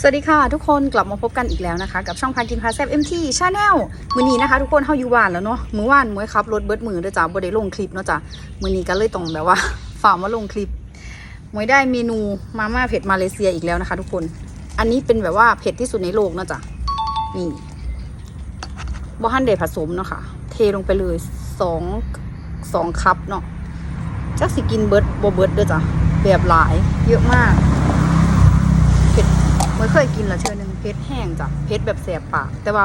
สวัสดีค่ะ ทุกคนกลับมาพบกันอีกแล้วนะคะ กับช่องพากินพาแซบเอ็มทีชาแนลมือนี้นะคะ ทุกคนเข้าอยู่บ้านแล้วเนาะมือว่านมวยครับรถเบิดมือเด้อจ้าบ่ได้ลงคลิปเนาะจ้ามือนี้ก็เลยต้องแบบว่าฝ่ากมาลงคลิปมวยได้เมนูมาม่าเผ็ดมาเลเซียอีกแล้วนะคะ ทุกคน อันนี้เป็นแบบว่าเผ็ดที่สุดในโลกเนาะจ้ะนี่บ่ฮันเดผสมเนาะค่ะ เทลงไปเลยสองสองคัพเนาะจักสิกินเบิร์ดบเบิร์ดเด้อจ้ะแบบหลายเยอะมาก เผ็ด ไม่เคยกินละเชื่อหนึ่งเผ็ดแห้งจ้ะเผ็ดแบบแสบปาก แต่ว่า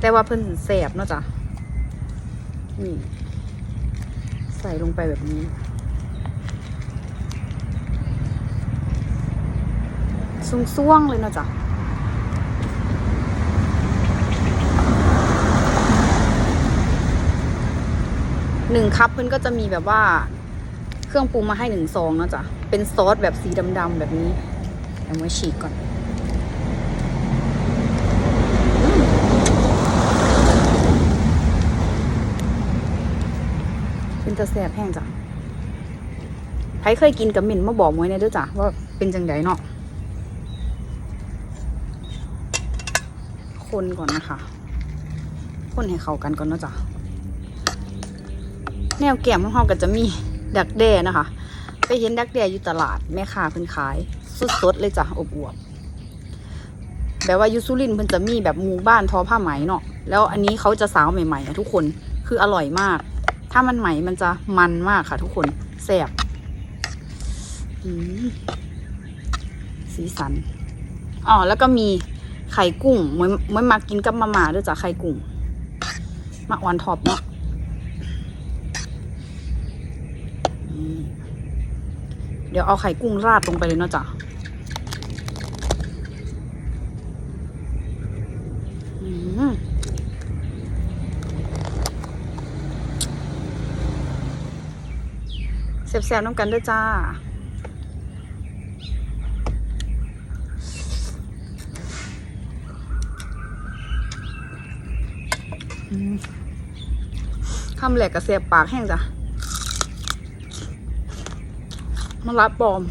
แต่ว่าเพิ่นแสบเนาะจ้ะนี่ ใส่ลงไปแบบนี้ส่วงๆเลยเนาะจ้ะหนึ่งคัพเพิ่นก็จะมีแบบว่าเครื่องปรุงมาให้หนึ่งซองเนาะจ้ะเป็นซอสแบบสีดำๆแบบนี้เอาไว้ฉีกก่อน เป็นตะแสบแห้งจ้ะใครเคยกินกับหมิ่นมาบอกมวยเนี่ยด้วยจ้ะว่าเป็นจังไดเนาะคนก่อนนะคะ คนให้เข้ากันก่อนนะจ้ะแนวแก้มของเราก็จะมีดักแด้นะคะ ไปเห็นดักแด้อยู่ตลาดแม่ค้าเพิ่นขาย สดๆเลยจ้ะอบอวบแบบว่ายูซูรินเพิ่นจะมีแบบหมู่บ้านทอผ้าไหมเนาะ แล้วอันนี้เขาจะสาวใหม่ๆอะทุกคน คืออร่อยมาก ถ้ามันใหม่มันจะมันมากค่ะ ทุกคนแซ่บสีสันอ๋อแล้วก็มีไข่กุ้งเมือเมือมากินกับมาม่าด้วยจ้ะไข่กุ้งมาออนท็อปเนาะเดี๋ยวเอาไข่กุ้งราดลงไปเลยเนาะจ้ะอืมแซ่บๆน้ำกันด้วยจ้าข้ามคำแหลกกับเสียบปากแห้งจ้ะมารับบอม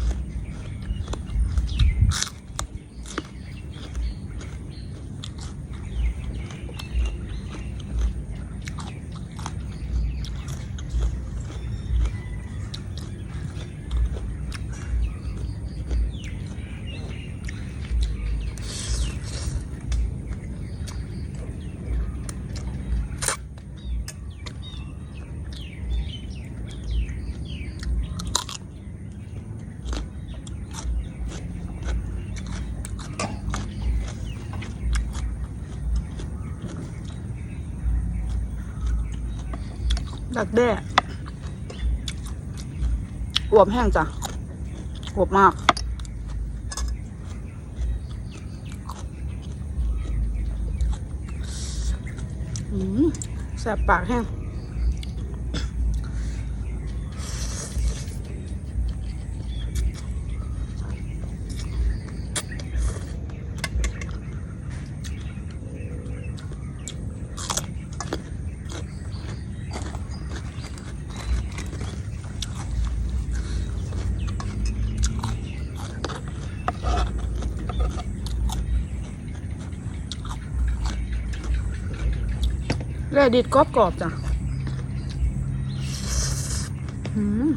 ดักแด้อวบแห้งจ้ะอวบมากอืมแสบปากแห้ง แร่ดิดกรอบกรอบๆจ้ะอืม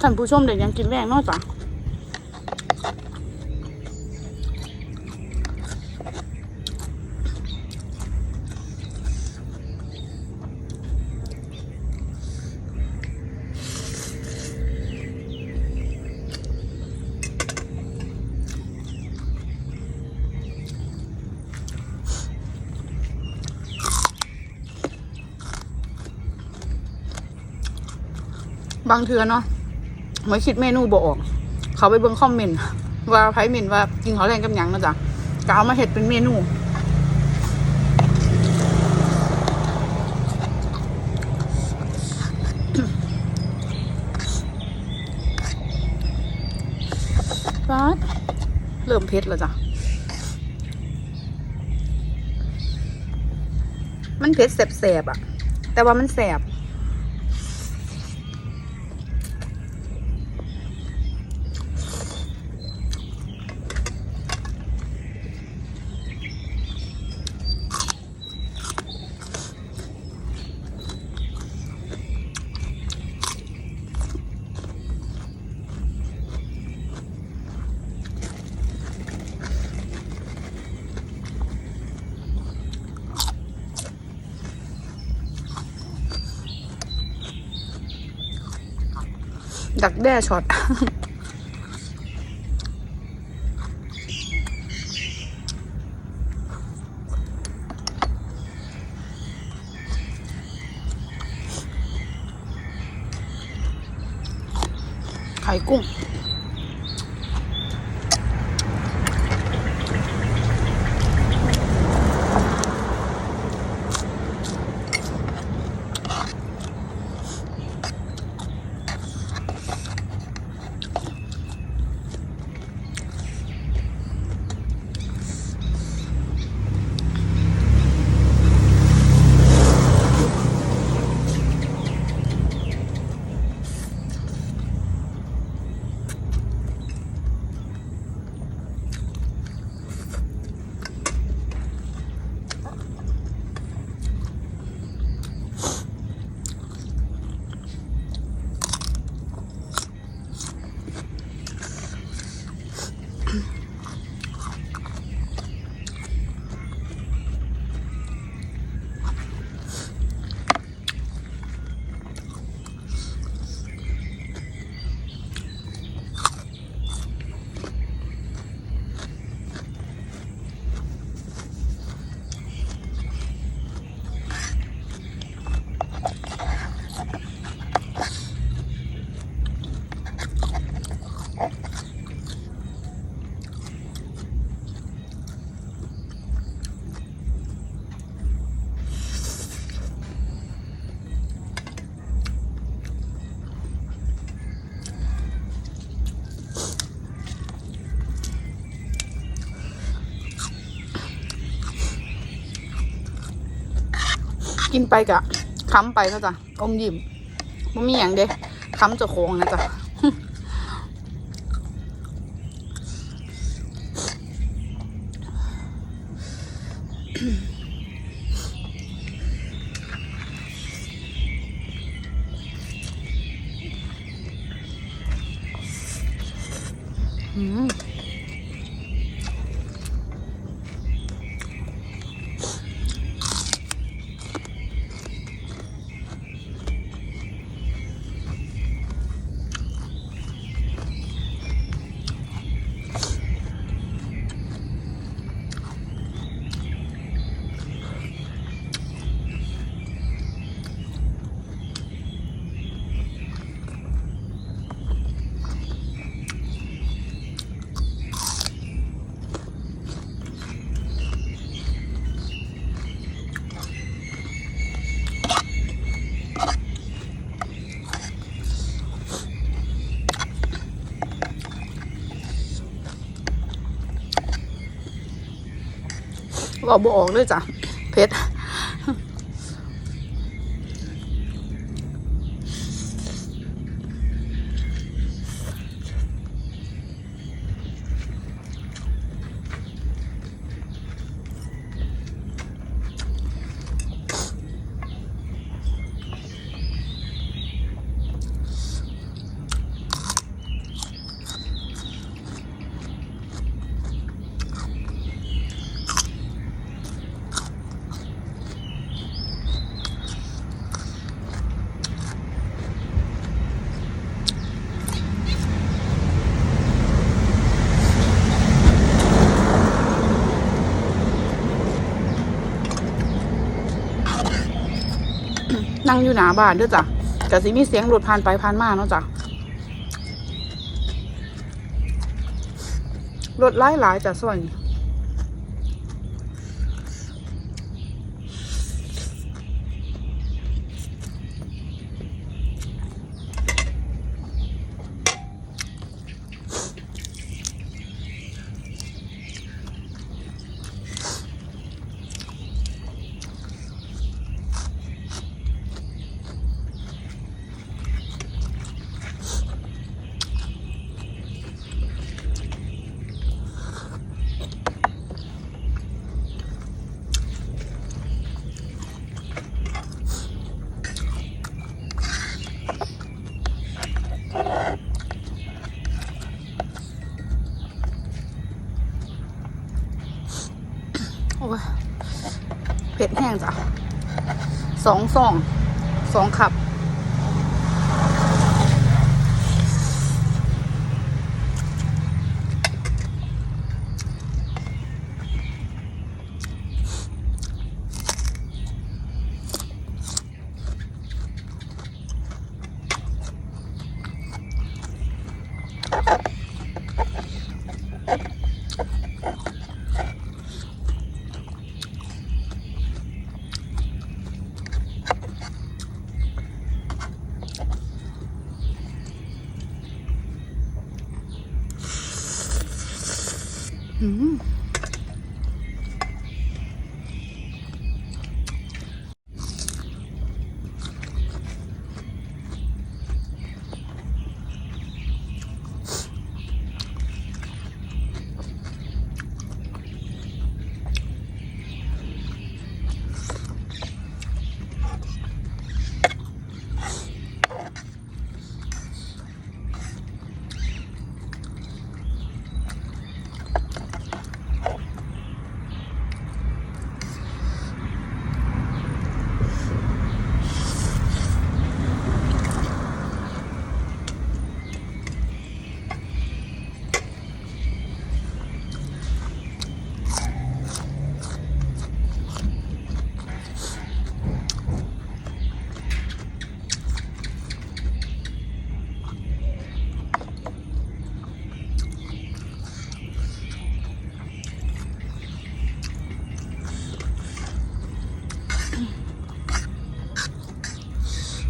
ท่านผู้ชมเด็กยังกินแรงเนอกจากบางเทือเนาะ ไม่คิดเมนูบออก เขาไปเบิ่งคอมเมนต์ว่าไพเมนต์ว่ากินเขาวแรงกับหยังนะจ๊ะก็เอามาเห็ดเป็นเมนูป๊าดเริ่มเผ็ดแล้วจ้ะ มันเผ็ดแสบๆอะแต่ว่ามันแสบ ดักแด้ช็อต ไข่กุ้ง กินไปกะค้ำไปก็จ้ะอมยิ้มมันมีอย่างเด้ค้ำจะโค้งนะจ๊ะอืม บอกบออกเลยจ้ะเพชร งอยู่หนาบ้านด้วยจ้ะกะสิมีเสียงรถผ่านไปผ่านมาเนาะจ้ะรถหลายหลายๆจ้ะส่วนนี้ ห้งจ้ะสองซองสองขับ อื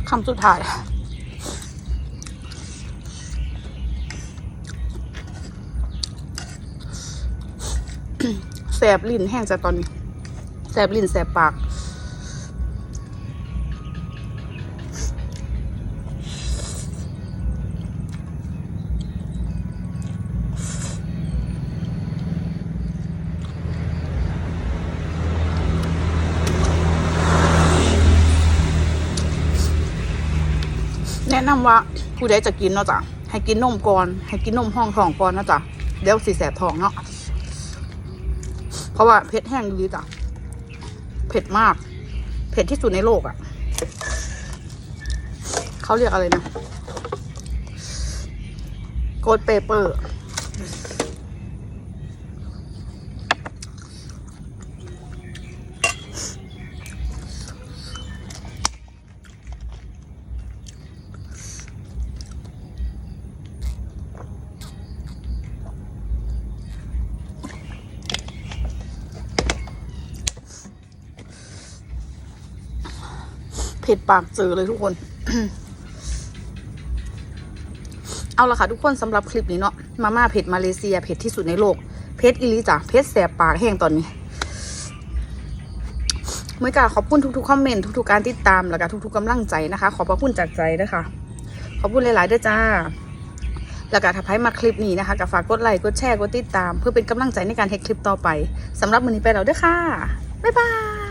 คำสุดท้าย แสบลิ้นแห้งจากตอนนี้ แสบลิ้นแสบปาก นะนำว่าผู้ใดจะกินเนาะจ้ะให้กินนมก่อน ให้กินนมห้องท้องก่อนนะจ้ะเดี๋ยวสีแสบท้องเนาะเพราะว่าเผ็ดแห้งดีจ้ะเผ็ดมาก เผ็ดที่สุดในโลกอะ่ะเขาเรียกอะไรนะโกดเปเปอร์ ผ็ดปากเจอเลยทุกคน เอาละค่ะทุกคนสำหรับคลิปนี้เนาะมาม่าเผ็ดมาเลเซียเผ็ดที่สุดในโลกเผ็ดอิลิจ้ะเผ็ดแสบปากแห้งตอนนี้เมื่อกาขอบคุณทุกๆคอมเมนต์ทุกๆการติดตามแล้วก็ทุกๆกำลังใจนะคะ ขอบพระคุณจากใจนะคะขอบคุณหลายๆด้วยจ้าแล้วก็ถ้าใครมาคลิปนี้นะคะก็ฝากกดไลค์กดแชร์กดติดตาม เพื่อเป็นกำลังใจในการเทคคลิปต่อไปสำหรับมื้อนี้ไปแล้วเด้อค่ะ บ๊ายบาย